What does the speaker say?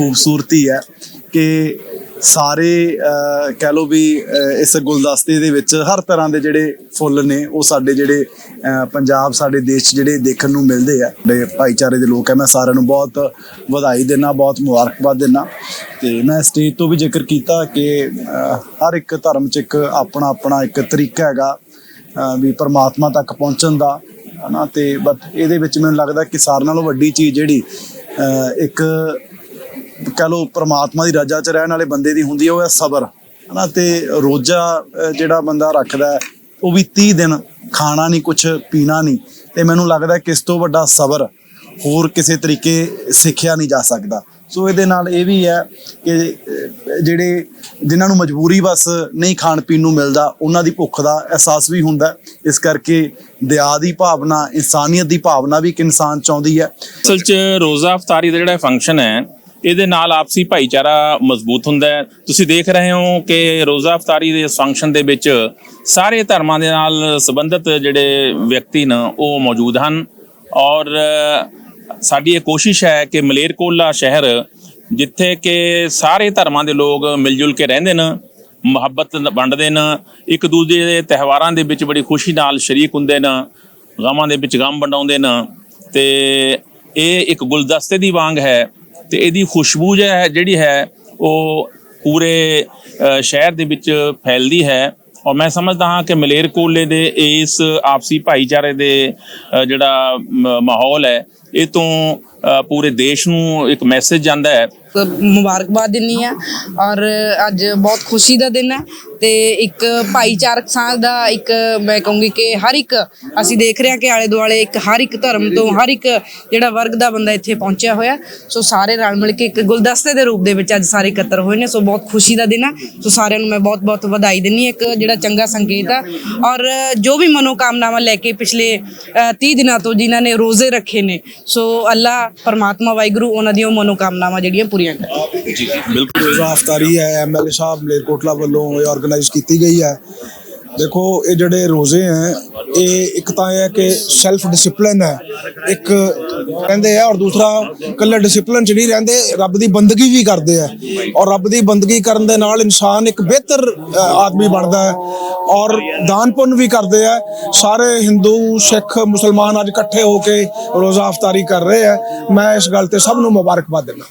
ਖੂਬਸੂਰਤੀ ਹੈ ਕਿ ਸਾਰੇ ਕਹਿ ਲਓ ਵੀ ਇਸ ਗੁਲਦਸਤੇ ਦੇ ਵਿੱਚ ਹਰ ਤਰ੍ਹਾਂ ਦੇ ਜਿਹੜੇ ਫੁੱਲ ਨੇ, ਉਹ ਸਾਡੇ ਜਿਹੜੇ ਪੰਜਾਬ, ਸਾਡੇ ਦੇਸ਼ ਜਿਹੜੇ ਦੇਖਣ ਨੂੰ ਮਿਲਦੇ ਆ ਦੇ ਭਾਈਚਾਰੇ ਦੇ ਲੋਕ ਹੈ ਮੈਂ ਸਾਰਿਆਂ ਨੂੰ ਬਹੁਤ ਵਧਾਈ ਦੇਣਾ ਬਹੁਤ ਮੁਬਾਰਕਬਾਦ ਦੇਣਾ ਤੇ ਮੈਂ ਸਟੇਜ ਤੋਂ ਵੀ ਜ਼ਿਕਰ ਕੀਤਾ ਕਿ ਹਰ ਇੱਕ ਧਰਮ 'ਚ ਇੱਕ ਆਪਣਾ ਆਪਣਾ ਇੱਕ ਤਰੀਕਾ ਹੈਗਾ ਵੀ ਪਰਮਾਤਮਾ ਤੱਕ ਪਹੁੰਚਣ ਦਾ, ਹਨਾ, ਤੇ ਬਟ ਇਹਦੇ ਵਿੱਚ ਮੈਨੂੰ ਲੱਗਦਾ ਕਿ ਸਾਰਿਆਂ ਨਾਲੋਂ ਵੱਡੀ ਚੀਜ਼ ਜਿਹੜੀ ਇੱਕ ਕਹ ਲੋ ਪ੍ਰਮਾਤਮਾ ਦੀ ਰਜ਼ਾ 'ਚ ਰਹਿਣ ਵਾਲੇ ਬੰਦੇ ਦੀ ਹੁੰਦੀ ਹੈ, ਉਹ ਹੈ ਸਬਰ, ਹਨਾ? ਤੇ ਰੋਜ਼ਾ ਜਿਹੜਾ ਬੰਦਾ ਰੱਖਦਾ ਉਹ ਵੀ 30 ਦਿਨ ਖਾਣਾ ਨਹੀਂ ਕੁਝ ਪੀਣਾ ਨਹੀਂ, ਤੇ ਮੈਨੂੰ ਲੱਗਦਾ ਕਿਸ ਤੋਂ ਵੱਡਾ ਸਬਰ ਹੋਰ ਕਿਸੇ ਤਰੀਕੇ ਸਿੱਖਿਆ ਨਹੀਂ ਜਾ ਸਕਦਾ। ਸੋ ਇਹਦੇ ਨਾਲ ਇਹ ਵੀ ਹੈ ਕਿ ਜਿਹੜੇ ਜਿਨ੍ਹਾਂ ਨੂੰ ਮਜਬੂਰੀ ਬਸ ਨਹੀਂ ਖਾਣ ਪੀਣ ਨੂੰ ਮਿਲਦਾ, ਉਹਨਾਂ ਦੀ ਭੁੱਖ ਦਾ ਅਹਿਸਾਸ ਵੀ ਹੁੰਦਾ ਇਸ ਕਰਕੇ ਦਇਆ ਦੀ ਭਾਵਨਾ, ਇਨਸਾਨੀਅਤ ਦੀ ਭਾਵਨਾ ਵੀ ਇੱਕ ਇਨਸਾਨ ਚਾਹੁੰਦੀ ਹੈ। ਅਸਲ 'ਚ ਰੋਜ਼ਾ ਅਫਤਾਰੀ ਦਾ ਜਿਹੜਾ ਫੰਕਸ਼ਨ ਹੈ ਇਹਦੇ ਨਾਲ ਆਪਸੀ ਭਾਈਚਾਰਾ ਮਜ਼ਬੂਤ ਹੁੰਦਾ ਹੈ। ਤੁਸੀਂ ਦੇਖ ਰਹੇ ਹੋ ਕਿ ਰੋਜ਼ਾ ਅਫਤਾਰੀ ਦੇ ਫੰਕਸ਼ਨ ਦੇ ਵਿੱਚ ਸਾਰੇ ਧਰਮਾਂ ਦੇ ਨਾਲ ਸੰਬੰਧਿਤ ਜਿਹੜੇ ਵਿਅਕਤੀ ਨੇ ਉਹ ਮੌਜੂਦ ਹਨ। ਔਰ ਸਾਡੀ ਇਹ ਕੋਸ਼ਿਸ਼ ਹੈ ਕਿ ਮਲੇਰਕੋਲਾ ਸ਼ਹਿਰ, ਜਿੱਥੇ ਕਿ ਸਾਰੇ ਧਰਮਾਂ ਦੇ ਲੋਕ ਮਿਲ ਜੁਲ ਕੇ ਰਹਿੰਦੇ ਨੇ, ਮੁਹੱਬਤ ਵੰਡਦੇ ਨੇ, ਇੱਕ ਦੂਜੇ ਦੇ ਤਿਉਹਾਰਾਂ ਦੇ ਵਿੱਚ ਬੜੀ ਖੁਸ਼ੀ ਨਾਲ ਸ਼ਰੀਕ ਹੁੰਦੇ ਨੇ ਗਮਾਂ ਦੇ ਵਿੱਚ ਗਮ ਵੰਡਾਉਂਦੇ ਨੇ ਤੇ ਇਹ ਇੱਕ ਗੁਲਦਸਤੇ ਦੀ ਵਾਂਗ ਹੈ। ਤੇ ਇਹਦੀ ਖੁਸ਼ਬੂ ਜੋ ਜਿਹੜੀ ਹੈ, ਉਹ ਪੂਰੇ ਸ਼ਹਿਰ ਦੇ ਵਿੱਚ ਫੈਲਦੀ ਹੈ। ਔਰ ਮੈਂ ਸਮਝਦਾ ਹਾਂ ਕਿ ਮਲੇਰਕੋਟਲੇ ਦੇ ਇਸ ਆਪਸੀ ਭਾਈਚਾਰੇ ਦੇ ਜਿਹੜਾ ਮਾਹੌਲ ਹੈ, ਇਹ ਤੋਂ ਪੂਰੇ ਦੇਸ਼ ਨੂੰ ਇੱਕ ਮੈਸੇਜ ਜਾਂਦਾ ਹੈ। ਮੁਬਾਰਕਬਾਦ ਦਿੰਨੀ ਆ ਔਰ ਅੱਜ ਬਹੁਤ ਖੁਸ਼ੀ ਦਾ ਦਿਨ ਹੈ ਤੇ ਇੱਕ ਭਾਈਚਾਰਕ ਸਾਂਝ ਦਾ ਇੱਕ ਮੈਂ ਕਹੂੰਗੀ ਕਿ ਹਰ ਇੱਕ ਅਸੀਂ ਦੇਖ ਰਹੇ ਹਾਂ ਕਿ ਆਲੇ ਦੁਆਲੇ ਇੱਕ ਹਰ ਇੱਕ ਧਰਮ ਤੋਂ ਹਰ ਇੱਕ ਜਿਹੜਾ ਵਰਗ ਦਾ ਬੰਦਾ ਇੱਥੇ ਪਹੁੰਚਿਆ ਹੋਇਆ। ਸੋ ਸਾਰੇ ਰਲ ਮਿਲ ਕੇ ਇੱਕ ਗੁਲਦਸਤੇ ਦੇ ਰੂਪ ਦੇ ਵਿੱਚ ਅੱਜ ਸਾਰੇ ਇਕੱਤਰ ਹੋਏ ਨੇ। ਸੋ ਬਹੁਤ ਖੁਸ਼ੀ ਦਾ ਦਿਨ ਹੈ। ਸੋ ਸਾਰਿਆਂ ਨੂੰ ਮੈਂ ਬਹੁਤ ਬਹੁਤ ਵਧਾਈ ਦਿੰਨੀ ਹਾਂ। ਇੱਕ ਜਿਹੜਾ ਚੰਗਾ ਸੰਕੇਤ ਆ। ਔਰ ਜੋ ਵੀ ਮਨੋਕਾਮਨਾਵਾਂ ਲੈ ਕੇ ਪਿਛਲੇ ਅ, 30 ਦਿਨਾਂ ਤੋਂ ਜਿਨ੍ਹਾਂ ਨੇ ਰੋਜ਼ੇ ਰੱਖੇ ਨੇ ਸੋ ਅੱਲਾ ਪਰਮਾਤਮਾ ਵਾਹਿਗੁਰੂ ਉਹਨਾਂ ਦੀਆਂ ਮਨੋਕਾਮਨਾਵਾਂ ਜਿਹੜੀਆਂ ਪੂਰੀਆਂ ਕਰੇ। ਜੀ ਬਿਲਕੁਲ। ਰੋਜ਼ਾ ਅਫਤਾਰੀ ਹੈ ਐਮਐਲਏ ਸਾਹਿਬ ਮਲੇਰਕੋਟਲਾ ਵੱਲੋਂ ਇਹ ਆਰਗੇਨਾਈਜ਼ ਕੀਤੀ ਗਈ ਹੈ। ਦੇਖੋ, ਇਹ ਜਿਹੜੇ ਰੋਜ਼ੇ ਹੈ, ਇਹ ਇੱਕ ਤਾਂ ਇਹ ਹੈ ਕਿ ਸੈਲਫ ਡਿਸਪਲਿਨ ਹੈ। ਇੱਕ ਕਹਿੰਦੇ ਆ ਔਰ ਦੂਸਰਾ ਕੱਲਾ ਡਿਸਪਲਿਨ ਚ ਨਹੀਂ ਰਹਿੰਦੇ, ਰੱਬ ਦੀ ਬੰਦਗੀ ਵੀ ਕਰਦੇ ਆ। ਔਰ ਰੱਬ ਦੀ ਬੰਦਗੀ ਕਰਨ ਦੇ ਨਾਲ ਇਨਸਾਨ ਇੱਕ ਬਿਹਤਰ ਆਦਮੀ ਬਣਦਾ ਹੈ। ਔਰ ਦਾਨ ਪੁੰਨ ਵੀ ਕਰਦੇ ਆ। ਸਾਰੇ ਹਿੰਦੂ, ਸਿੱਖ, ਮੁਸਲਮਾਨ ਅੱਜ ਇਕੱਠੇ ਹੋ ਕੇ ਰੋਜ਼ਾ ਅਫਤਾਰੀ ਕਰ ਰਹੇ ਆ। ਮੈਂ ਇਸ ਗੱਲ ਤੇ ਸਭ ਨੂੰ ਮੁਬਾਰਕਬਾਦ ਦਿੰਦਾ।